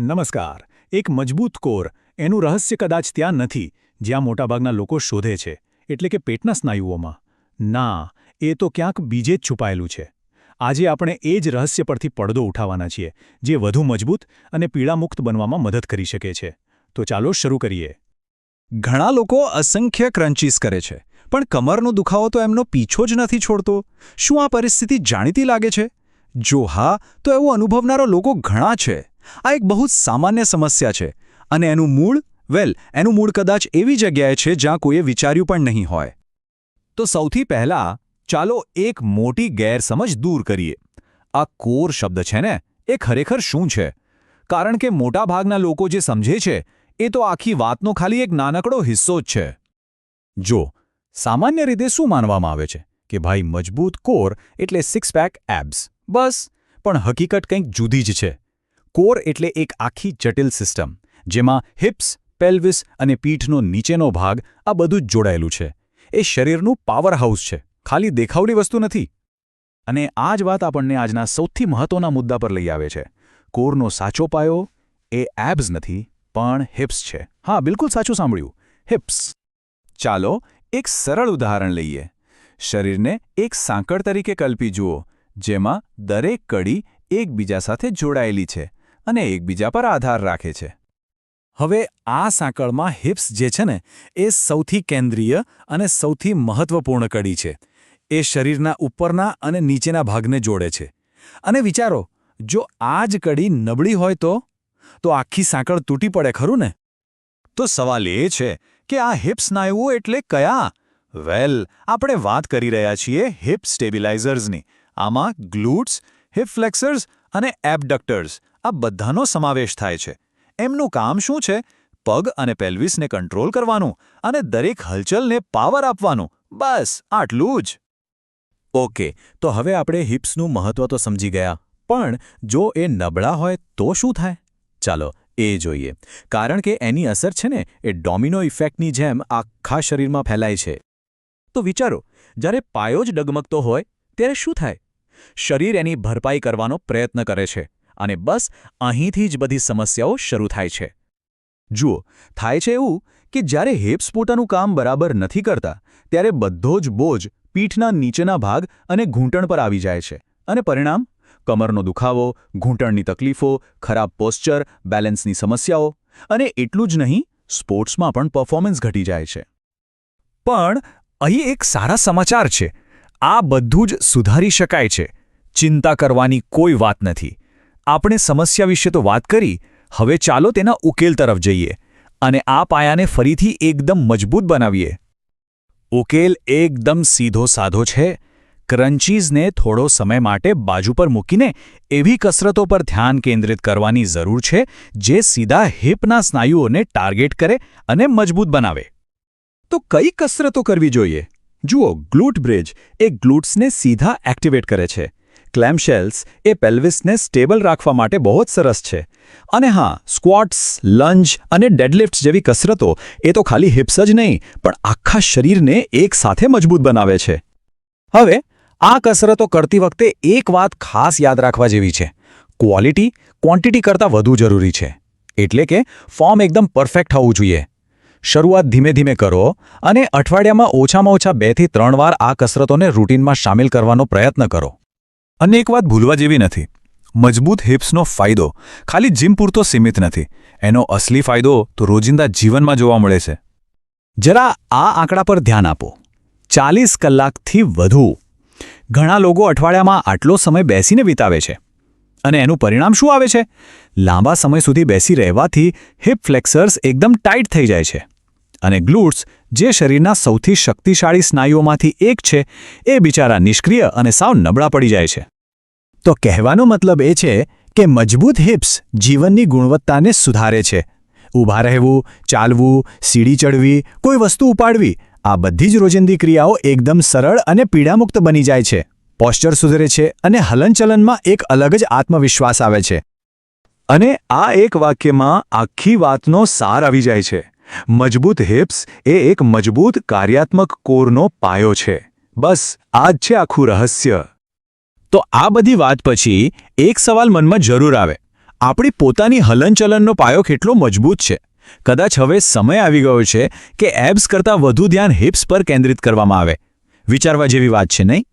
નમસ્કાર. એક મજબૂત કોર. એનું રહસ્ય કદાચ ત્યાં નથી, જ્યાં મોટાભાગના લોકો શોધે છે, એટલે કે પેટના સ્નાયુઓમાં. ના, એ તો ક્યાંક બીજે જ છુપાયેલું છે. આજે આપણે એ જ રહસ્ય પરથી પડદો ઉઠાવવાના છીએ, જે વધુ મજબૂત અને પીડામુક્ત બનવામાં મદદ કરી શકે છે. તો ચાલો શરૂ કરીએ. ઘણા લોકો અસંખ્ય ક્રંચીસ કરે છે, પણ કમરનો દુખાવો તો એમનો પીછો જ નથી છોડતો. શું આ પરિસ્થિતિ જાણીતી લાગે છે? જો હા, તો એવું અનુભવનારો લોકો ઘણા છે. આ એક બહુ સામાન્ય સમસ્યા છે અને એનું મૂળ, વેલ, એનું મૂળ કદાચ એવી જગ્યાએ છે જ્યાં કોઈએ વિચાર્યું પણ નહીં હોય. તો સૌથી પહેલા, ચાલો એક મોટી ગેરસમજ દૂર કરીએ. આ કોર શબ્દ છે ને, એ ખરેખર શું છે? કારણ કે મોટાભાગના લોકો જે સમજે છે, એ તો આખી વાતનો ખાલી એક નાનકડો હિસ્સો જ છે. જો, સામાન્ય રીતે શું માનવામાં આવે છે? કે ભાઈ, મજબૂત કોર એટલે સિક્સ પેક એબ્સ બસ, પણ હકીકત કંઈક જુદી જ છે. કોર એટલે એક આખી જટિલ સિસ્ટમ, જેમાં હિપ્સ, પેલ્વિસ અને પીઠનો નીચેનો ભાગ આ બધું જ જોડાયેલું છે. એ શરીરનું પાવર હાઉસ છે, ખાલી દેખાવડી વસ્તુ નથી. અને આ જ વાત આપણને આજના સૌથી મહત્વના મુદ્દા પર લઈ આવે છે. કોરનો સાચો પાયો એ એબ્સ નથી, પણ હિપ્સ છે. હા, બિલકુલ સાચું સાંભળ્યું. હિપ્સ. ચાલો એક સરળ ઉદાહરણ લઈએ. શરીરને એક સાંકળ તરીકે કલ્પી જુઓ, જેમાં દરેક કડી એકબીજા સાથે જોડાયેલી છે. અને એકબીજા પર આધાર રાખે છે. હવે આ સાંકળમાં હિપ્સ જે છે ને, એ સૌથી કેન્દ્રીય અને સૌથી મહત્વપૂર્ણ કડી છે. એ શરીરના ઉપરના અને નીચેના ભાગને જોડે છે. અને વિચારો, જો આ જ કડી નબળી હોય તો? તો આખી સાંકળ તૂટી પડે ખરું ને? તો સવાલ એ છે કે આ હિપ સ્નાયુઓ એટલે કયા? વેલ, આપણે વાત કરી રહ્યા છીએ હિપ સ્ટેબિલાઇઝર્સની. આમાં ગ્લૂટ્સ, હિપ ફ્લેક્સર્સ અને એબડક્ટર્સ. આ બધાનો સમાવેશ થાય છે. એમનું કામ શું છે? પગ અને પેલ્વિસને કંટ્રોલ કરવાનું અને દરેક હલચલને પાવર આપવાનું. બસ, આટલું જ. ઓકે, તો હવે આપણે હિપ્સનું મહત્વ તો સમજી ગયા. પણ જો એ નબળા હોય તો શું થાય? ચાલો, એ જોઈએ. કારણ કે એની અસર છે ને, એ ડોમિનો ઇફેક્ટની જેમ આખા શરીરમાં ફેલાય છે. તો વિચારો, જ્યારે પાયો જ ડગમગતો હોય, ત્યારે શું થાય? શરીર એની ભરપાઈ કરવાનો પ્રયત્ન કરે છે. અને બસ અહીંથી જ બધી સમસ્યાઓ શરૂ થાય છે. જુઓ, થાય છે એવું કે જ્યારે હિપ્સ પોતાનું કામ બરાબર નથી કરતા, ત્યારે બધો જ બોજ પીઠના નીચેના ભાગ અને ઘૂંટણ પર આવી જાય છે. અને પરિણામ? કમરનો દુખાવો, ઘૂંટણની તકલીફો, ખરાબ પોસ્ચર બેલેન્સની સમસ્યાઓ અને એટલું જ નહીં, સ્પોર્ટ્સમાં પણ પરફોર્મન્સ ઘટી જાય છે. પણ અહીં એક સારા સમાચાર છે. આ બધું જ સુધારી શકાય છે. ચિંતા કરવાની કોઈ વાત નથી. આપણે સમસ્યા વિશે તો વાત કરી, હવે ચાલો તેના ઉકેલ તરફ જઈએ અને આ પાયાને ફરીથી એકદમ મજબૂત બનાવીએ. ઉકેલ એકદમ સીધો સાધો છે. ક્રન્ચીઝને થોડો સમય માટે બાજુ પર મૂકીને એવી કસરતો પર ધ્યાન કેન્દ્રિત કરવાની જરૂર છે, જે સીધા હિપના સ્નાયુઓને ટાર્ગેટ કરે અને મજબૂત બનાવે. તો કઈ કસરતો કરવી જોઈએ? જુઓ, ગ્લૂટ બ્રિજ એ ગ્લૂટ્સને સીધા એક્ટિવેટ કરે છે. ક્લેમશેલ્સ એ પેલ્વિસને સ્ટેબલ રાખવા માટે બહુ જ સરસ છે. અને હા સ્ક્વોટ્સ લંજ અને ડેડલિફ્ટ જેવી કસરતો એ તો ખાલી હિપ્સ જ નહીં, પણ આખા શરીરને એક સાથે મજબૂત બનાવે છે. હવે, આ કસરતો કરતી વખતે એક વાત ખાસ યાદ રાખવા જેવી છે. ક્વોલિટી ક્વોન્ટિટી કરતાં વધુ જરૂરી છે. એટલે કે ફોર્મ એકદમ પરફેક્ટ હોવું જોઈએ. શરૂઆત ધીમે ધીમે કરો અને અઠવાડિયામાં ઓછામાં ઓછા બેથી ત્રણ વાર આ કસરતોને રૂટીનમાં સામેલ કરવાનો પ્રયત્ન કરો. અને એક વાત ભૂલવા જેવી નથી. મજબૂત હિપ્સનો ફાયદો, ખાલી જીમ પૂરતો સીમિત નથી. એનો અસલી ફાયદો તો રોજિંદા જીવનમાં જોવા મળે છે. જરા આ આંકડા પર ધ્યાન આપો. ચાલીસ કલાકથી વધુ. ઘણા લોકો અઠવાડિયામાં આટલો સમય બેસીને વિતાવે છે. અને એનું પરિણામ શું આવે છે? લાંબા સમય સુધી બેસી રહેવાથી હિપ ફ્લેક્સર્સ એકદમ ટાઈટ થઈ જાય છે. અને ગ્લુટ્સ જે શરીરના સૌથી શક્તિશાળી સ્નાયુઓમાંથી એક છે, એ બિચારા નિષ્ક્રિય અને સાવ નબળા પડી જાય છે. તો કહેવાનો મતલબ એ છે કે મજબૂત હિપ્સ જીવનની ગુણવત્તાને સુધારે છે. ઊભા રહેવું, ચાલવું, સીડી ચડવી, કોઈ વસ્તુ ઉપાડવી, આ બધી જ રોજિંદી ક્રિયાઓ એકદમ સરળ અને પીડામુક્ત બની જાય છે. પોસ્ચર સુધરે છે અને હલનચલનમાં એક અલગ જ આત્મવિશ્વાસ આવે છે. અને આ એક વાક્યમાં આખી વાતનો સાર આવી જાય છે. મજબૂત હિપ્સ એ એક મજબૂત કાર્યાત્મક કોરનો પાયો છે. બસ આ જ છે આખું રહસ્ય. તો આ બધી વાત પછી એક સવાલ મનમાં જરૂર આવે. આપણી પોતાની હલનચલનનો પાયો કેટલો મજબૂત છે? કદાચ હવે સમય આવી ગયો છે કે એબ્સ કરતાં વધુ ધ્યાન હિપ્સ પર કેન્દ્રિત કરવામાં આવે. વિચારવા જેવી વાત છે, નહીં?